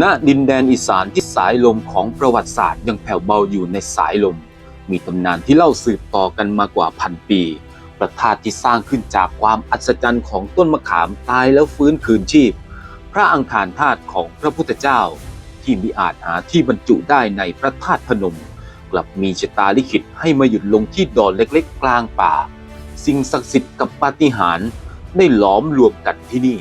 ณดินแดนอีสานที่สายลมของประวัติศาสตร์ยังแผ่วเบาอยู่ในสายลม มีตำนานที่เล่าสืบต่อกันมากว่าพันปี ประธาตุที่สร้างขึ้นจากความอัศจรรย์ของต้นมะขามตายแล้วฟื้นคืนชีพ พระอังคารธาตุของพระพุทธเจ้า ที่มิอาจหาที่บรรจุได้ในพระธาตุพนม กลับมีชะตาลิขิตให้มาหยุดลงที่ดอนเล็กๆ กลางป่า สิ่งศักดิ์สิทธิ์กับปาฏิหาริย์ได้หลอมรวมกันที่นี่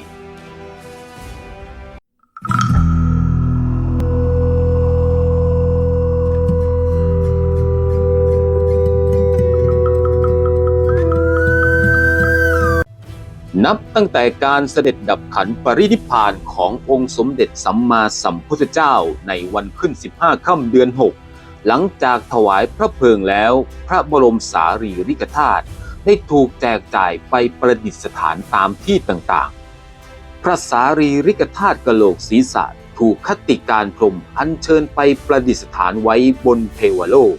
นับตั้งแต่การเสด็จดับขันปรินิพานขององค์สมเด็จสัมมาสัมพุทธเจ้าในวันขึ้น 15 ค่ำเดือน 6 หลังจากถวายพระเพลิงแล้ว พระบรมสารีริกธาตุได้ถูกแจกจ่ายไปประดิษฐานตามที่ต่างๆ พระสารีริกธาตุกะโหลกศีรษะถูกคติการพรมอัญเชิญไปประดิษฐานไว้บนเทวโลก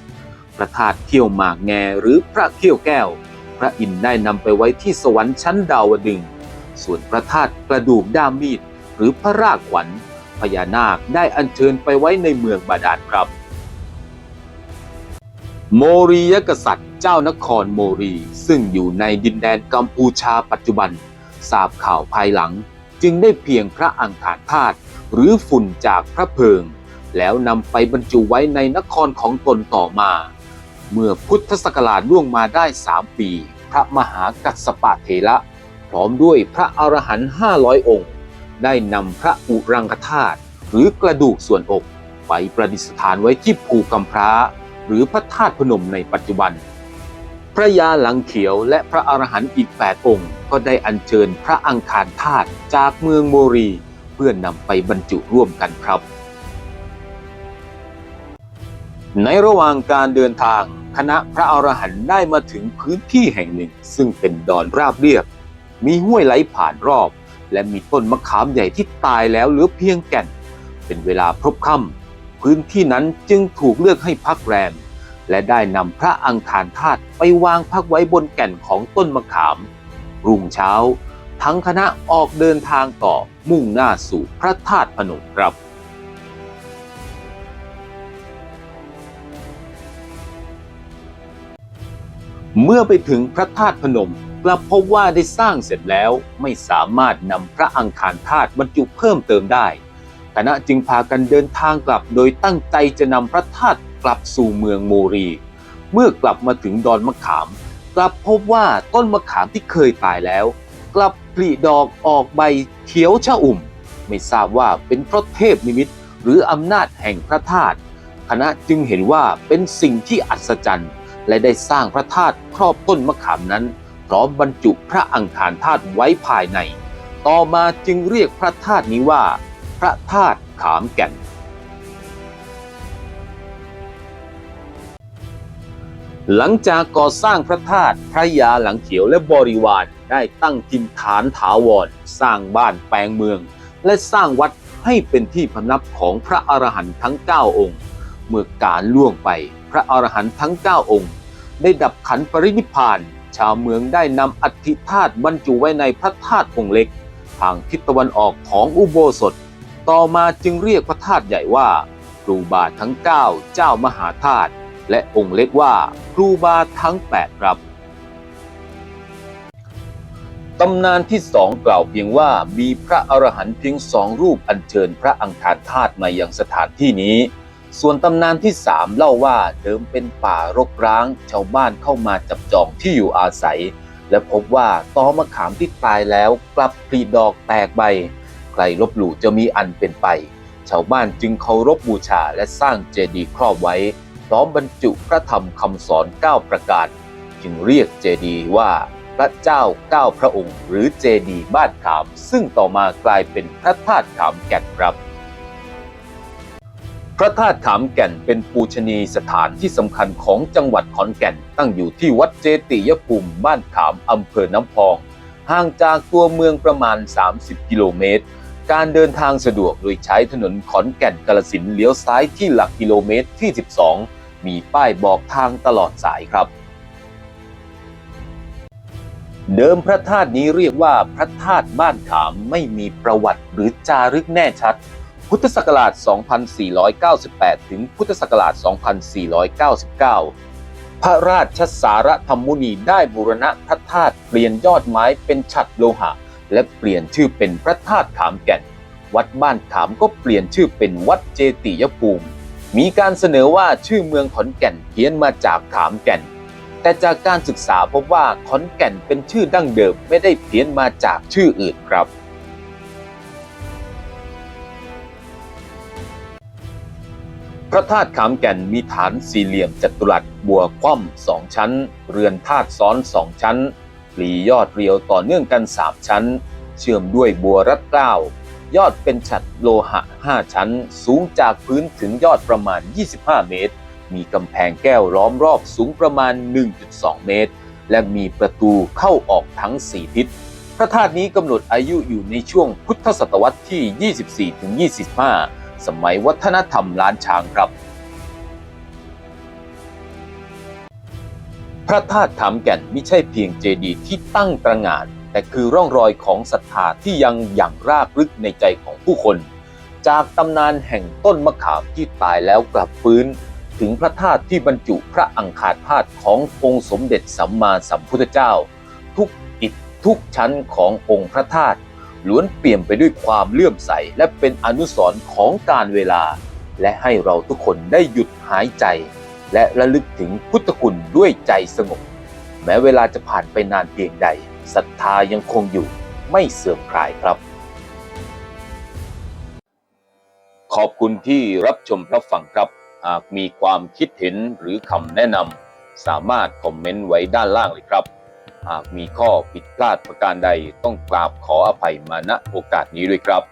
พระธาตุเขี้ยวหมากแงหรือพระเขี้ยวแก้ว พระอินทร์ได้นำไปไว้ที่สวรรค์ชั้นดาวดึง ส่วนพระธาตุกระดูกด้ามมีด หรือพระรากขวัญพญานาคได้อัญเชิญไปไว้ในเมืองบาดาลครับ โมรียกษัตริย์เจ้านครโมรี ซึ่งอยู่ในดินแดนกัมพูชาปัจจุบันทราบข่าวภายหลัง จึงได้เพียงพระอังคารธาตุหรือฝุ่นจากพระเพิง แล้วนำไปบรรจุไว้ในนครของตนต่อมา เมื่อพุทธศักราชล่วงมาได้สามปี พระมหากัสสปะเถระพร้อมด้วยพระอรหันต์ห้าร้อยองค์ ได้นำพระอุรังคธาตุหรือกระดูกส่วนอกไปประดิษฐานไว้ที่ภูกำพร้า หรือพระธาตุพนมในปัจจุบัน พระยาหลังเขียวและพระอรหันต์อีก 8 องค์ ก็ได้อัญเชิญพระอังคารธาตุจากเมืองโมรี เพื่อนำไปบรรจุร่วมกันครับ ในระหว่างการเดินทาง คณะพระอรหันต์ได้มาถึงพื้นที่แห่งหนึ่ง ซึ่งเป็นดอนราบเรียบ มีห้วยไหลผ่านรอบ และมีต้นมะขามใหญ่ที่ตายแล้วเหลือเพียงแก่น เป็นเวลาพบค่ำพื้นที่นั้นจึงถูกเลือกให้พักแรม และได้นำพระอังคารธาตุไปวางพักไว้บนแก่นของต้นมะขาม รุ่งเช้า ทั้งคณะออกเดินทางต่อมุ่งหน้าสู่พระธาตุพนมครับ เมื่อไปถึงพระธาตุพนมกลับพบว่าได้สร้างเสร็จแล้วไม่สามารถนำพระอังคารธาตุบรรจุเพิ่มเติมได้คณะจึงพากันเดินทางกลับโดยตั้งใจจะนำพระธาตุกลับสู่เมืองโมรี เมื่อกลับมาถึงดอนมะขาม กลับพบว่าต้นมะขามที่เคยตายแล้ว กลับผลิดอกออกใบเขียวชะอุ่ม ไม่ทราบว่าเป็นเพราะเทพนิมิตหรืออำนาจแห่งพระธาตุคณะจึงเห็นว่าเป็นสิ่งที่อัศจรรย์ และได้สร้างพระธาตุครอบต้นมะขามนั้น พร้อมบรรจุพระอังคารธาตุไว้ภายใน ต่อมาจึงเรียกพระธาตุนี้ว่า พระธาตุขามแก่น หลังจากก่อสร้างพระธาตุพระยาหลังเขียวและบริวารได้ตั้งถิ่นฐานถาวร สร้างบ้านแปลงเมือง และสร้างวัดให้เป็นที่พำนักของพระอรหันต์ทั้ง 9 องค์ เมื่อการล่วงไปพระอรหันต์ทั้ง 9 องค์ ได้ดับขันปรินิพาน ชาวเมืองได้นำอัฐิธาตุบรรจุไว้ในพระธาตุองค์เล็ก ทางทิศตะวันออกของอุโบสถ ต่อมาจึงเรียกพระธาตุใหญ่ว่าครูบาทั้ง 9 เจ้ามหาธาตุและองค์เล็กว่าครูบาทั้ง 8 ครับตำนานที่สองกล่าวเพียงว่ามีพระอรหันต์เพียงสองรูปอัญเชิญพระอังคารธาตุมายังสถานที่นี้ ส่วนตำนานที่สามเล่าว่าเดิมเป็นป่ารกร้าง ชาวบ้านเข้ามาจับจองที่อยู่อาศัย และพบว่าตอมะขามที่ตายแล้วกลับผลิดอกแตกใบ ใครลบหลู่จะมีอันเป็นไป ชาวบ้านจึงเคารพบูชาและสร้างเจดีย์ครอบไว้ พร้อมบรรจุพระธรรมคำสอน 9 ประการ จึงเรียกเจดีย์ว่าพระเจ้าเก้าพระองค์ หรือเจดีย์บ้านขาม ซึ่งต่อมากลายเป็นพระธาตุขามแก่นครับ พระธาตุขามแก่นเป็นปูชนียสถานที่สำคัญของจังหวัดขอนแก่น ตั้งอยู่ที่วัดเจติยภูมิบ้านขามอำเภอน้ำพอง ห่างจากตัวเมืองประมาณ 30 กิโลเมตร การเดินทางสะดวกโดยใช้ถนนขอนแก่นกาลสินเลี้ยวซ้ายที่หลักกิโลเมตรที่ 12 มีป้ายบอกทางตลอดสายครับ เดิมพระธาตุนี้เรียกว่าพระธาตุบ้านขามไม่มีประวัติหรือจารึกแน่ชัด พุทธศักราช 2498 ถึงพุทธศักราช 2499 พระราชสารธรรมุนีได้บูรณะพระธาตุเปลี่ยนยอดไม้เป็นฉัตรโลหะ และเปลี่ยนชื่อเป็นพระธาตุขามแก่น วัดบ้านขามก็เปลี่ยนชื่อเป็นวัดเจติยภูมิ มีการเสนอว่าชื่อเมืองขอนแก่นเพี้ยนมาจากขามแก่น แต่จากการศึกษาพบว่าขอนแก่นเป็นชื่อดั้งเดิมไม่ได้เพี้ยนมาจากชื่ออื่นครับ พระธาตุขามแก่นมีฐานสี่เหลี่ยมจัตุรัสบัวคว่ำสองชั้น เรือนธาตุซ้อนสองชั้นปลียอดเรียวต่อเนื่องกันสามชั้น เชื่อมด้วยบัวรัดเกล้ายอดเป็นฉัตรโลหะ5ชั้น สูงจากพื้นถึงยอดประมาณ 25 เมตร มีกำแพงแก้วล้อมรอบสูงประมาณ 1.2 เมตร และมีประตูเข้าออกทั้ง 4 ทิศพระธาตุนี้กำหนดอายุอยู่ในช่วงพุทธศตวรรษที่ 24-25 สมัยวัฒนธรรมล้านช้างครับ พระธาตุขามแก่นไม่ใช่เพียงเจดีย์ที่ตั้งตระหง่านแต่คือร่องรอยของศรัทธาที่ยังอย่างรากลึกในใจของผู้คน จากตำนานแห่งต้นมะขามที่ตายแล้วกลับฟื้น ถึงพระธาตุที่บรรจุพระอังคารธาตุขององค์สมเด็จสัมมาสัมพุทธเจ้า ทุกอิฐทุกชั้นขององค์พระธาตุ ล้วนเปี่ยมไปด้วยความเลื่อมใส และเป็นอนุสรณ์ของการเวลา และให้เราทุกคนได้หยุดหายใจ และระลึกถึงพุทธคุณด้วยใจสงบ แม้เวลาจะผ่านไปนานเพียงใดศรัทธายังคงอยู่ไม่เสื่อมคลายครับ ขอบคุณที่รับชมรับฟังครับ หากมีความคิดเห็นหรือคำแนะนำสามารถคอมเมนต์ไว้ด้านล่างเลยครับ หากมีข้อผิดพลาดประการใดต้องกราบขออภัยมาณโอกาสนี้ด้วยครับ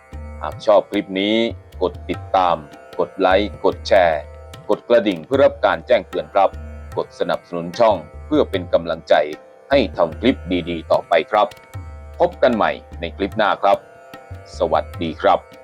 หากชอบคลิปนี้กดติดตาม กดไลค์ กดแชร์ กดกระดิ่งเพื่อรับการแจ้งเตือนครับ กดสนับสนุนช่องเพื่อเป็นกำลังใจให้ทำคลิปดีๆ ต่อไปครับ พบกันใหม่ในคลิปหน้าครับ สวัสดีครับ